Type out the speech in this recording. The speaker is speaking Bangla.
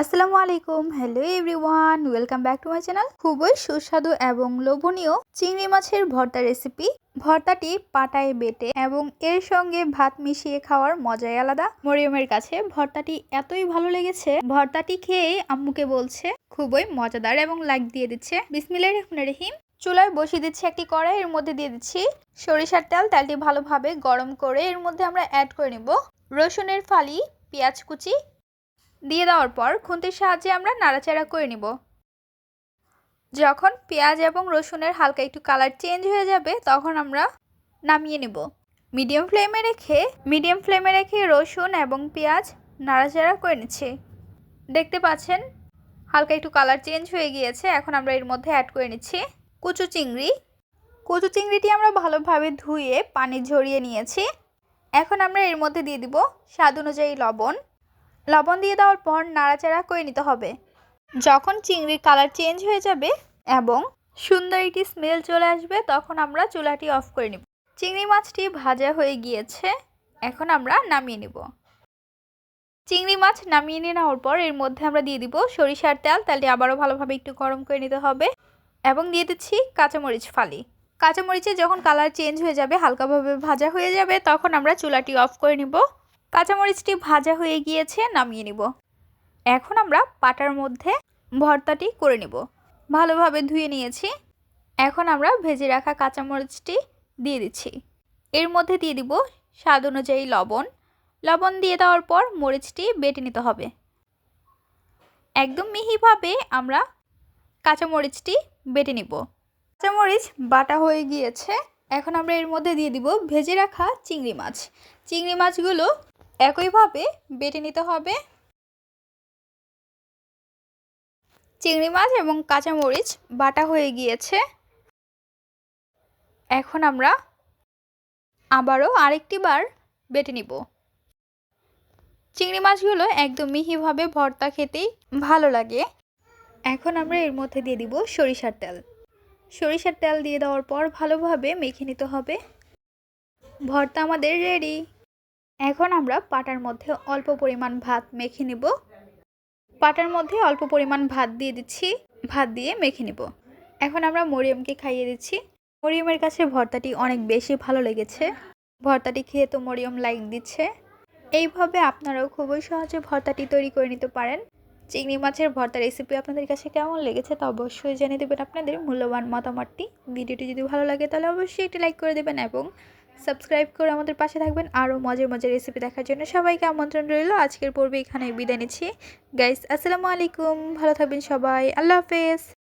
আসসালামু আলাইকুম hello everyone welcome back to my channel খুবই সুস্বাদু এবং লোভনীয় চিংড়ি মাছের ভর্তা রেসিপি ভর্তাটি পাটায় বেটে এবং এর সঙ্গে ভাত মিশিয়ে খাওয়ার মজাই আলাদা। মরিয়মের কাছে ভর্তাটি এতই ভালো লেগেছে, ভর্তাটি খেয়ে আম্মুকে বলছে, খুবই মজাদার এবং লাইক দিয়ে দিচ্ছে। বিসমিল্লাহির রহমানির রহিম। চুলায় বসিয়ে দিচ্ছি একটি কড়াই, এর মধ্যে দিয়ে দিচ্ছি সরিষার তেল। তেলটি ভালোভাবে গরম করে এর মধ্যে আমরা অ্যাড করে নিব। রসুনের ফালি, পেঁয়াজ কুচি দিয়ে দেওয়ার পর খুন্তির সাহায্যে আমরা নাড়াচাড়া করে নিব। যখন পেঁয়াজ এবং রসুনের হালকা একটু কালার চেঞ্জ হয়ে যাবে, তখন আমরা নামিয়ে নেব। মিডিয়াম ফ্লেমে রেখে মিডিয়াম ফ্লেমে রেখে রসুন এবং পেঁয়াজ নাড়াচাড়া করে নিচ্ছি। দেখতে পাচ্ছেন, হালকা একটু কালার চেঞ্জ হয়ে গিয়েছে, এখন আমরা এর মধ্যে অ্যাড করে নিচ্ছি কুচু চিংড়ি। কুচু চিংড়িটি আমরা ভালোভাবে ধুয়ে, পানি ঝরিয়ে নিয়েছি। এখন আমরা এর মধ্যে দিয়ে দিব স্বাদ অনুযায়ী লবণ। লবণ দিয়ে দেওয়ার পর নাড়াচাড়া করে নিতে হবে। যখন চিংড়ির কালার চেঞ্জ হয়ে যাবে এবং সুন্দর একটি স্মেল চলে আসবে, তখন আমরা চুলাটি অফ করে নিব। চিংড়ি মাছটি ভাজা হয়ে গিয়েছে, এখন আমরা নামিয়ে নিব। চিংড়ি মাছ নামিয়ে নিয়ে নেওয়ার পর এর মধ্যে আমরা দিয়ে দিব সরিষার তেল, তেলটি আবারও ভালোভাবে একটু গরম করে নিতে হবে এবং দিয়ে দিচ্ছি কাঁচামরিচ ফালি। কাঁচামরিচে যখন কালার চেঞ্জ হয়ে যাবে, হালকাভাবে ভাজা হয়ে যাবে, তখন আমরা চুলাটি অফ করে নিব। কাঁচামরিচটি ভাজা হয়ে গিয়েছে, নামিয়ে নিব। এখন আমরা পাটার মধ্যে ভর্তাটি করে নিব। ভালোভাবে ধুয়ে নিয়েছি। এখন আমরা ভেজে রাখা কাঁচামরিচটি দিয়ে দিচ্ছি। এর মধ্যে দিয়ে দিব স্বাদ অনুযায়ী লবণ। লবণ দিয়ে দেওয়ার পর মরিচটি বেটে নিতে হবে। একদম মিহিভাবে আমরা কাঁচামরিচটি বেটে নিব। কাঁচামরিচ বাটা হয়ে গিয়েছে। এখন আমরা এর মধ্যে দিয়ে দিব ভেজে রাখা চিংড়ি মাছ। চিংড়ি মাছগুলো একইভাবে বেটে নিতে হবে চিংড়ি মাছ এবং কাঁচামরিচ, বাটা হয়ে গিয়েছে। এখন আমরা আবারও আরেকটি বার বেটে নিব। চিংড়ি মাছগুলো একদম মিহিভাবে ভর্তা খেতেই ভালো লাগে। এখন আমরা এর মধ্যে দিয়ে দিব সরিষার তেল। সরিষার তেল দিয়ে দেওয়ার পর ভালোভাবে মেখে নিতে হবে। ভর্তা আমাদের রেডি এখন আমরা পাটার মধ্যে অল্প পরিমাণ ভাত মেখে নিব। পাটার মধ্যে অল্প পরিমাণ ভাত দিয়ে দিচ্ছি, ভাত দিয়ে মেখে নিব। এখন আমরা মরিয়মকে খাইয়ে দিচ্ছি। মরিয়মের কাছে ভর্তাটি অনেক বেশি ভালো লেগেছে। ভর্তাটি খেয়ে তো মরিয়ম লাইক দিচ্ছে। এইভাবে আপনারাও খুবই সহজে ভর্তাটি তৈরি করে নিতে পারেন। চিংড়ি মাছের ভর্তা রেসিপি আপনাদের কাছে কেমন লেগেছে তা অবশ্যই জানিয়ে দেবেন আপনাদের মূল্যবান মতামতটি। ভিডিওটি যদি ভালো লাগে তাহলে অবশ্যই একটি লাইক করে দেবেন এবং সাবস্ক্রাইব করে আমাদের পাশে থাকবেন। আরও মজার মজার রেসিপি দেখার জন্য সবাইকে আমন্ত্রণ রইল। আজকের পর্বে এখানে বিদায় নিচ্ছি। গাইস আসসালামু আলাইকুম। ভালো থাকবেন সবাই। আল্লাহ হাফেজ।